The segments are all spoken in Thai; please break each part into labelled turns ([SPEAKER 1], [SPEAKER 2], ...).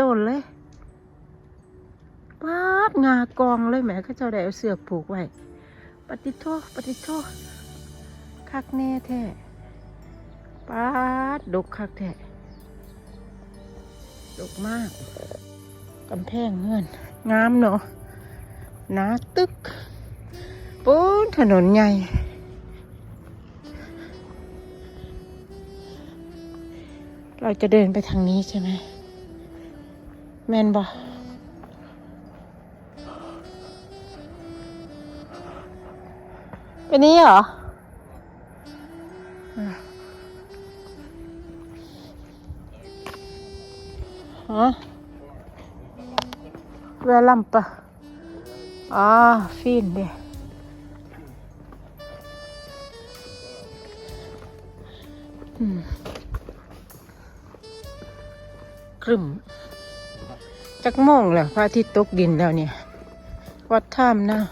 [SPEAKER 1] ต้นเลยปาดงากองเลยแหมเขาเจ้าได้เอาเสือผูกไว้ ปฏิโทษปฏิโทษคักแน่แท้ปาดดกคักแท้ดกมากกำแพงเงื่อนงามเนาะหนาตึกปูนถนนใหญ่ เราจะเดินไปทางนี้ใช่ไหมแมนบอเป็นนี้เหรออะฮะเวลัมปะอ่าฟินเดียอืม ครึมจักโมงแล้วพระอาทิตย์ตกดินแล้วเนี่ย What time now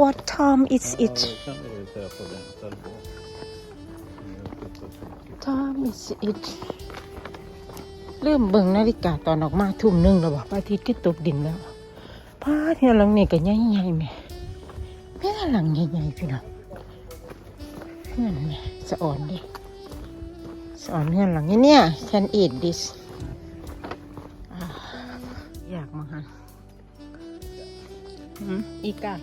[SPEAKER 1] What time is it Time is it เริ่มเบิ่งนาฬิกาตอนออกมาทุ่มหนึ่งแล้วบอกพระอาทิตย์ก็ตกดินแล้วพระอาทิตย์หลังนี่ก็ใหญ่ๆแม่แม่หลังใหญ่ๆพี่น้องเพื่อนแม่สะอ่อนดิ สอนเพื่อนหลังนี้เนี่ย can eat this อยากมาฮะหืมอีกา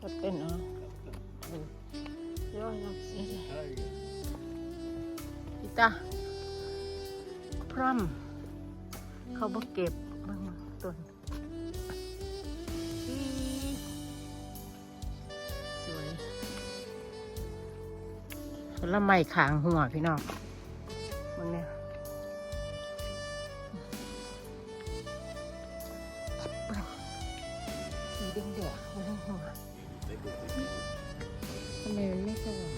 [SPEAKER 1] ก็เป็นอ๋อเออย่อยนักสิอีตาพร่ำเขาบ่เก็บเบางต้น ลไม้ขางหัวพี่น้องมันเนี่ยสีแดงแดงบนหัวทำไมมันไม่สว่าง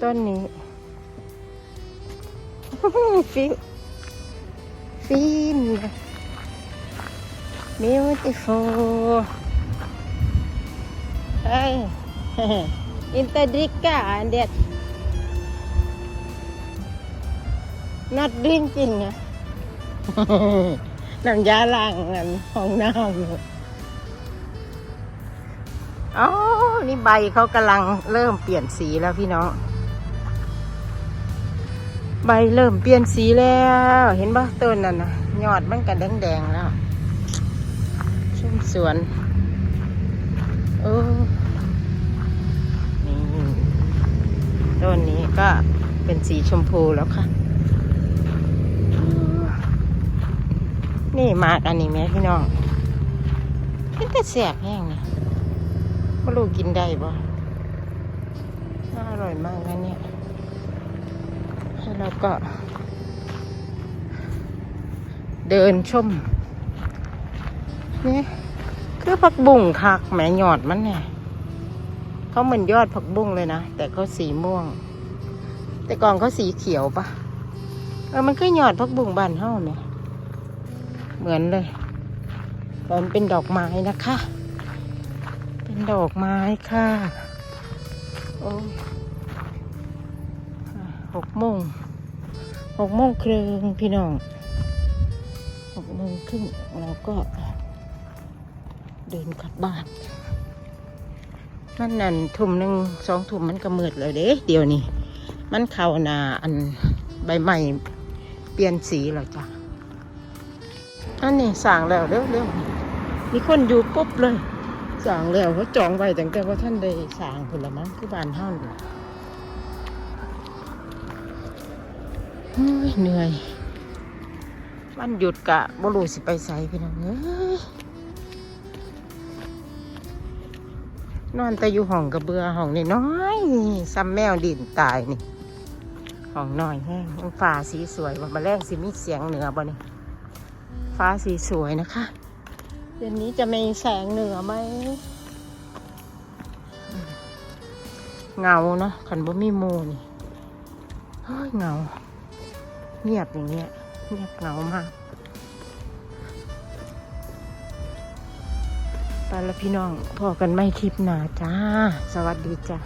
[SPEAKER 1] ต้นนี้ ฟิฟิน beautiful เฮ้ย Interdicka and that not drinking อะน้ำยาล้างอันห้องน้ำอ๋อ นี่ใบเขากำลังเริ่มเปลี่ยนสีแล้วพี่น้อง ใบเริ่มเปลี่ยนสีแล้ว เห็นปะต้นนั่นนะยอดมันกันแดงๆแล้ว ชุ่มสวน โอ้นี่ต้นนี้ ก็เป็นสีชมพูแล้วค่ะ นี่มากอันนี้แม่พี่น้องเป็นแต่แสบแห้งนะไม่รู้กินได้บ่น่าอร่อยมากนะเนี่ยแล้วก็ เดินชมนี่คือผักบุ้งคักแหมหยอดมันเนี่ยเขาเหมือนยอดผักบุ้งเลยนะ แต่เขาสีม่วง แต่ก่อนเขาสีเขียวปะเออมันคือหยอดผักบุ้งบานเฮาเนี่ยเหมือนเลยตอนเป็นดอกไม้นะคะ เป็นดอกไม้ค่ะโอ้หกโมงหกโมงครึ่งพี่น้องหกโมงครึ่งเราก็เดินกลับบ้านนั่นนั่นทุ่มหนึ่งสองทุ่มมันก็มืดเลยเด้เดี๋ยวนี้ มันเขานาอันใบไม้เปลี่ยนสีแล้วจ้ะ อันนี้สั่งแล้วเร็วเร็วมีคนอยู่ปุ๊บเลยสั่งแล้วเขาจองไว้ตั้งแต่ว่าท่านได้สั่งผลไม้คือบ้านเฮาเลยเฮ้ยเหนื่อยวันหยุดกะบรูสิไปใส่พี่น้องเอ้ยนอนแต่อยู่ห้องกระเบือห้องนี่น้อยซ้ำแมวดินตายนี่ ห้องน้อยแห้งฟ้าสีสวยว่ามาแรงสิมีเสียงเหนือบ่นี่ฟ้าสีสวยนะคะเดือนนี้จะมีแสงเหนือไหมเงาเนาะขันบ่มีหมูนี่เฮ้ยเงา เงียบอย่างเงี้ยเงียบเงามากไปแล้วพี่น้องพอกันไม่คลิปหนาจ้า สวัสดีจ้า